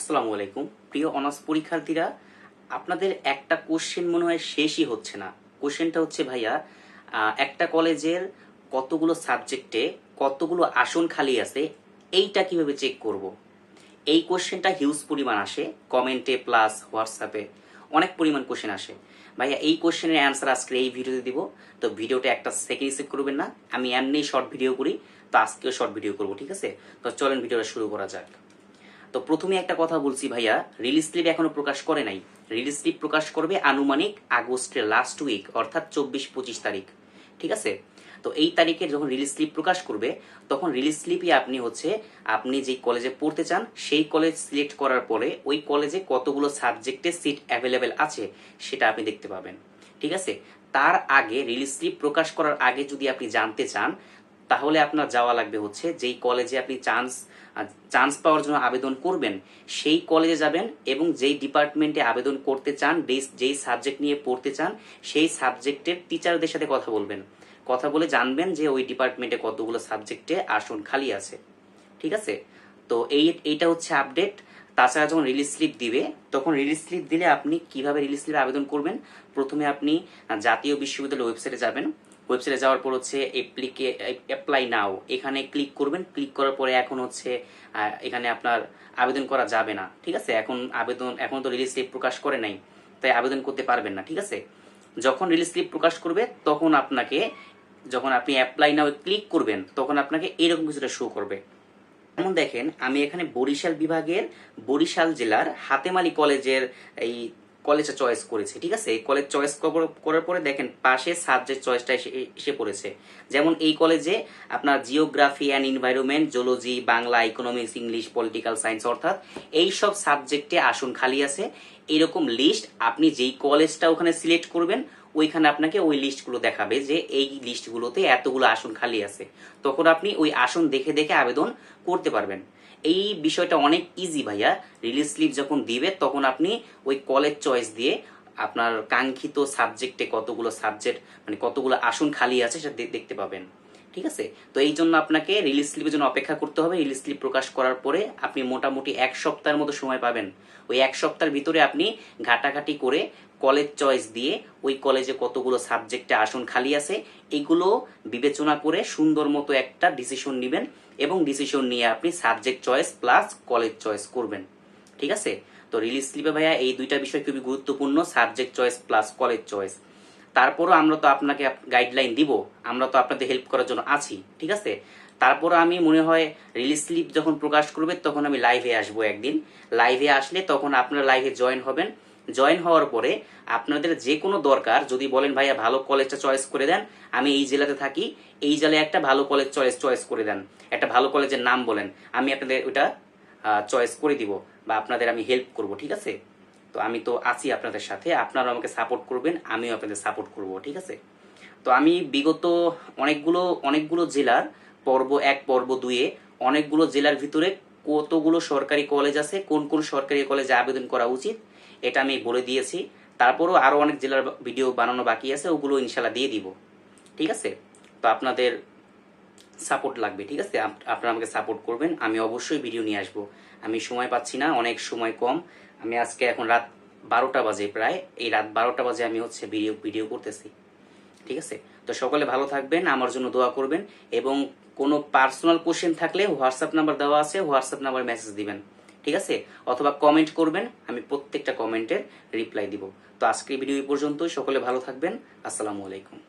আসসালামু আলাইকুম। প্রিয় অনার্স পরীক্ষার্থীরা, আপনাদের একটা কোশ্চেন মনে হয় শেষই হচ্ছে না। কোশ্চেনটা হচ্ছে, ভাইয়া একটা কলেজের কতগুলো সাবজেক্টে কতগুলো আসন খালি আছে, এইটা কীভাবে চেক করব। এই কোশ্চেনটা হিউজ পরিমাণ আসে। কমেন্টে প্লাস হোয়াটসঅ্যাপে অনেক পরিমাণ কোশ্চেন আসে। ভাইয়া, এই কোশ্চেনের অ্যান্সার আজকে এই ভিডিওতে দিব। তো ভিডিওটা একটা সেকেন্ড সেভ করবেন না। আমি এমনি শর্ট ভিডিও করি, তো আজকেও শর্ট ভিডিও করব, ঠিক আছে? তো চলেন ভিডিওটা শুরু করা যাক। তো প্রথমে একটা কথা বলছি ভাইয়া রিলিজ স্লিপ এখনও প্রকাশ করে নাই। রিলিজ স্লিপ প্রকাশ করবে আনুমানিক আগস্টের লাস্ট উইক অর্থাৎ চব্বিশ পঁচিশ তারিখ। ঠিক আছে? তো এই তারিখে যখন রিলিজ স্লিপ প্রকাশ করবে, তখন রিলিজ স্লিপে আপনি হচ্ছে, আপনি যেই কলেজে পড়তে চান, সেই কলেজ সিলেক্ট করার পরে ওই কলেজে কতগুলো সাবজেক্টে সিট অ্যাভেলেবেল আছে, সেটা আপনি দেখতে পাবেন। ঠিক আছে? তার আগে রিলিজ স্লিপ প্রকাশ করার আগে যদি আপনি জানতে চান তাহলে আপনার যাওয়া লাগবে হচ্ছে যেই কলেজে আপনি চান্স চান্স পাওয়ার জন্য আবেদন করবেন, সেই কলেজে যাবেন এবং যেই ডিপার্টমেন্টে আবেদন করতে চান, যেই- সাবজেক্ট নিয়ে পড়তে চান, সেই সাবজেক্টের টিচারদের সাথে কথা বলবেন। কথা বলে জানবেন যে ওই ডিপার্টমেন্টে কতগুলো সাবজেক্টে আসন খালি আছে। ঠিক আছে? তো এই, এইটা হচ্ছে আপডেট তাছাড়া যখন রিলিজ স্লিপ দিবে, তখন রিলিজ স্লিপ দিলে আপনি কীভাবে রিলিজ স্লিপে আবেদন করবেন? প্রথমে আপনি জাতীয় বিশ্ববিদ্যালয় ওয়েবসাইটে যাবেন। ওয়েবসাইটে যাওয়ার পর হচ্ছে অ্যাপ্লিকে অ্যাপ্লাই নাও এখানে ক্লিক করবেন ক্লিক করার পরে এখন হচ্ছে এখানে আপনার আবেদন করা যাবে না, ঠিক আছে? এখন আবেদন, এখন তো রিলিজ স্লিপ প্রকাশ করে নাই, তাই আবেদন করতে পারবেন না, ঠিক আছে? যখন রিলিজ স্লিপ প্রকাশ করবে, তখন আপনাকে, যখন আপনি অ্যাপ্লাই নাও ক্লিক করবেন, তখন আপনাকে এরকম কিছুটা শো করবে। যেমন দেখেন, আমি এখানে বরিশাল বিভাগের বরিশাল জেলার হাতেমালি কলেজের এই কলেজটা চয়েস করেছে, ঠিক আছে? এই কলেজ চয়েস করার পরে দেখেন পাশে সাবজেক্ট চয়েসটা এসে পড়েছে। যেমন এই কলেজে আপনার geography and environment zoology Bangla economics English political science অর্থাৎ এই সব সাবজেক্টে আসন খালি আছে। এরকম লিস্ট আপনি যেই কলেজটা ওখানে সিলেক্ট করবেন ওইখানে আপনাকে ওই লিস্টগুলো দেখাবে যে এই লিস্টগুলোতে এতগুলো আসন খালি আছে। তখন আপনি ওই আসন দেখে দেখে আবেদন করতে পারবেন। এই বিষয়টা অনেক ইজি ভাইয়া। রিলিজ স্লিপ যখন দিবে, তখন আপনি ওই কলেজ চয়েস দিয়ে আপনার কাঙ্ক্ষিত সাবজেক্টে কতগুলো সাবজেক্ট মানে কতগুলো আসন খালি আছে সেটা দেখতে পাবেন। ঠিক আছে? তো এই জন্য আপনাকে রিলিজ স্লিপের জন্য অপেক্ষা করতে হবে। রিলিজ স্লিপ প্রকাশ করার পরে আপনি মোটামুটি এক সপ্তাহের মতো সময় পাবেন। ওই এক সপ্তাহের ভিতরে আপনি ঘাটাঘাটি করে কলেজ চয়েস দিয়ে ওই কলেজে কতগুলো সাবজেক্টে আসন খালি আছে, এগুলো বিবেচনা করে সুন্দর মতো একটা ডিসিশন নেবেন এবং ডিসিশন নিয়ে আপনি subject choice plus college choice করবেন। ঠিক আছে? তো রিলিজ স্লিপে ভাইয়া এই দুইটা বিষয় খুবই গুরুত্বপূর্ণ subject choice plus college choice তারপরও আমরা তো আপনাকে গাইডলাইন দিব, আমরা তো আপনাদের হেল্প করার জন্য আছি, ঠিক আছে? তারপর আমি মনে হয় রিলিজ স্লিপ যখন প্রকাশ করবে তখন আমি লাইভে আসব একদিন। লাইভে আসলে তখন আপনারা লাইভে জয়েন হবেন। জয়েন হওয়ার পরে আপনাদের যে কোনো দরকার, যদি বলেন, ভাইয়া, ভালো কলেজটা চয়েস করে দেন, আমি এই জেলাতে থাকি, এই জেলায় একটা ভালো কলেজ চয়েস চয়েস করে দেন। একটা ভালো কলেজের নাম বলেন, আমি আপনাদের ওটা চয়েস করে দিব বা আপনাদের আমি হেল্প করব। ঠিক আছে? তো আমি তো আছি আপনাদের সাথে আপনারা আমাকে সাপোর্ট করবেন, আমিও আপনাদের সাপোর্ট করব, ঠিক আছে? তো আমি বিগত অনেকগুলো অনেকগুলো জেলার পর্ব এক, পর্ব দুয়ে অনেকগুলো জেলার ভিতরে কতগুলো সরকারি কলেজ আছে, কোন কোন সরকারি কলেজে আবেদন করা উচিত এটা আমি বলে দিয়েছি। তারপরও আরও অনেক জেলার ভিডিও বানানো বাকি আছে, ওগুলো ইনশাল্লাহ দিয়ে দিব। ঠিক আছে? তো আপনাদের সাপোর্ট লাগবে, ঠিক আছে? আপনারা আমাকে সাপোর্ট করবেন, আমি অবশ্যই ভিডিও নিয়ে আসব। আমি সময় পাচ্ছি না, অনেক সময় কম। আমি আজকে এখন রাত বারোটা বাজে প্রায়। এই রাত বারোটা বাজে আমি হচ্ছে ভিডিও ভিডিও করতেছি। ঠিক আছে? তো সকলে ভালো থাকবেন, আমার জন্য দোয়া করবেন এবং কোনো পার্সোনাল কোশ্চেন থাকলে হোয়াটসঅ্যাপ নাম্বার দেওয়া আছে, হোয়াটসঅ্যাপ নাম্বার মেসেজ দিবেন। ঠিক আছে? অথবা কমেন্ট করবেন, আমি প্রত্যেকটা কমেন্টের রিপ্লাই দিব। তো আজকের ভিডিও এই পর্যন্তই, সকলে ভালো থাকবেন। আসসালামু আলাইকুম।